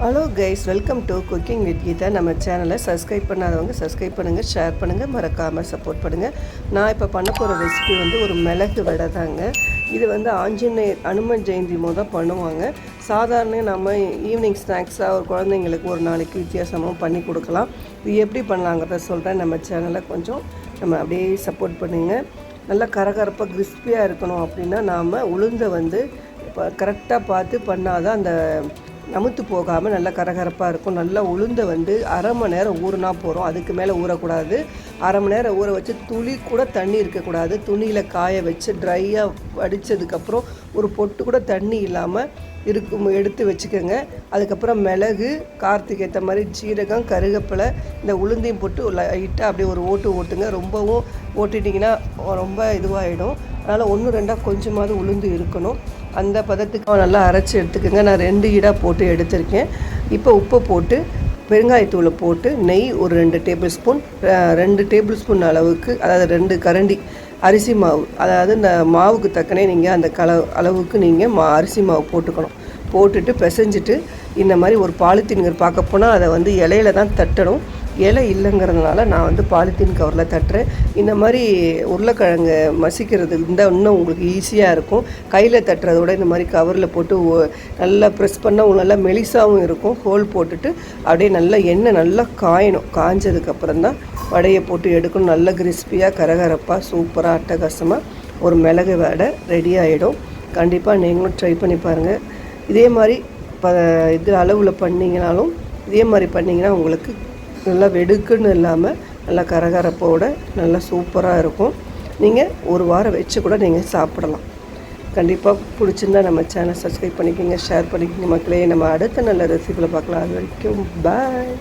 Hello guys welcome to cooking with Geetha நம்ம சேனலை subscribe பண்ணாதவங்க சப்ஸ்கிரைப் பண்ணுங்கள் ஷேர் பண்ணுங்கள் மறக்காமல் சப்போர்ட் பண்ணுங்கள் நான் இப்போ பண்ண போகிற ரெசிபி வந்து ஒரு மிளகு வடை தாங்க. இது வந்து ஆஞ்சநேயர் அனுமன் ஜெயந்தி போது தான் பண்ணுவாங்க. சாதாரண நம்ம ஈவினிங் ஸ்நாக்ஸாக ஒரு குழந்தைங்களுக்கு ஒரு நாளைக்கு வித்தியாசமாக பண்ணி கொடுக்கலாம். இது எப்படி பண்ணலாங்கிறத சொல்கிறேன் நம்ம சேனலை கொஞ்சம் நம்ம அப்படியே சப்போர்ட் பண்ணுங்கள் நல்லா கரகரப்பாக கிறிஸ்பியாக இருக்கணும் அப்படின்னா நாம் உளுந்தை வந்து இப்போ கரெக்டாக பார்த்து பண்ணாதான் அந்த நமுத்து போகாமல் நல்லா கரகரப்பாக இருக்கும். நல்லா உளுந்தை வந்து அரை மணி நேரம் ஊறினா போகிறோம் அதுக்கு மேலே ஊறக்கூடாது. அரை மணி நேரம் ஊற வச்சு துளி கூட தண்ணி இருக்கக்கூடாது. துணியில் காய வச்சு ட்ரையாக வடித்ததுக்கப்புறம் ஒரு பொட்டு கூட தண்ணி இல்லாமல் இருக்கும் எடுத்து வச்சுக்கோங்க. அதுக்கப்புறம் மிளகு கார்த்திக் ஏற்ற மாதிரி சீரகம் கருகப்பிலை இந்த உளுந்தையும் போட்டு லைட்டாக அப்படியே ஒரு ஓட்டு ஓட்டுங்க. ரொம்பவும் ஓட்டிட்டிங்கன்னா ரொம்ப இதுவாகிடும் அதனால் ஒன்று ரெண்டாக கொஞ்சமாவது உளுந்து இருக்கணும். அந்த பதத்துக்கு நல்லா அரைச்சி எடுத்துக்கோங்க. நான் ரெண்டு ஈடாக போட்டு எடுத்திருக்கேன். இப்போ உப்பு போட்டு பெருங்காயத்தூளை போட்டு நெய் ஒரு ரெண்டு டேபிள் ஸ்பூன் ரெண்டு டேபிள் ஸ்பூன் அளவுக்கு அதாவது ரெண்டு கரண்டி அரிசி மாவு அதாவது இந்த மாவுக்கு தக்கனே நீங்கள் அந்த கல அளவுக்கு நீங்கள் மா அரிசி மாவு போட்டுக்கணும். போட்டுட்டு பிசைஞ்சிட்டு இந்த மாதிரி ஒரு பாலித்தீன்கள் பார்க்க போனால் அதை வந்து இலையில தான் தட்டணும். இலை இல்லைங்கிறதுனால நான் வந்து பாலித்தீன் கவரில் தட்டுறேன். இந்த மாதிரி உருளைக்கிழங்கு மசிக்கிறது இருந்தால் இன்னும் உங்களுக்கு ஈஸியாக இருக்கும். கையில் தட்டுறத விட இந்த மாதிரி கவரில் போட்டு நல்லா ப்ரெஸ் பண்ணால் நல்லா மெலிசாவும் இருக்கும். ஹோல் போட்டுட்டு அப்படியே நல்லா எண்ணெய் நல்லா காயணும். காஞ்சதுக்கப்புறம் தான் வடையை போட்டு எடுக்கணும். நல்லா கிறிஸ்பியாக கரகரப்பாக சூப்பராக அட்டகாசமாக ஒரு மிளகு வடை ரெடி ஆகிடும் கண்டிப்பாக நீங்களும் ட்ரை பண்ணி பாருங்கள் இதே மாதிரி ப இது அளவில் பண்ணிங்கனாலும் இதே மாதிரி பண்ணிங்கன்னா உங்களுக்கு நல்லா வெடுக்குன்னு இல்லாமல் நல்லா கரகரப்போட நல்லா சூப்பராக இருக்கும். நீங்கள் ஒரு வாரம் வச்சு கூட நீங்கள் சாப்பிடலாம். கண்டிப்பாக பிடிச்சிருந்தா நம்ம சேனல் சப்ஸ்கிரைப் பண்ணிக்கோங்க ஷேர் பண்ணிக்கோங்க மக்களே. நம்ம அடுத்த நல்ல ரெசிபியில் பார்க்கலாம். அது வரைக்கும் பாய்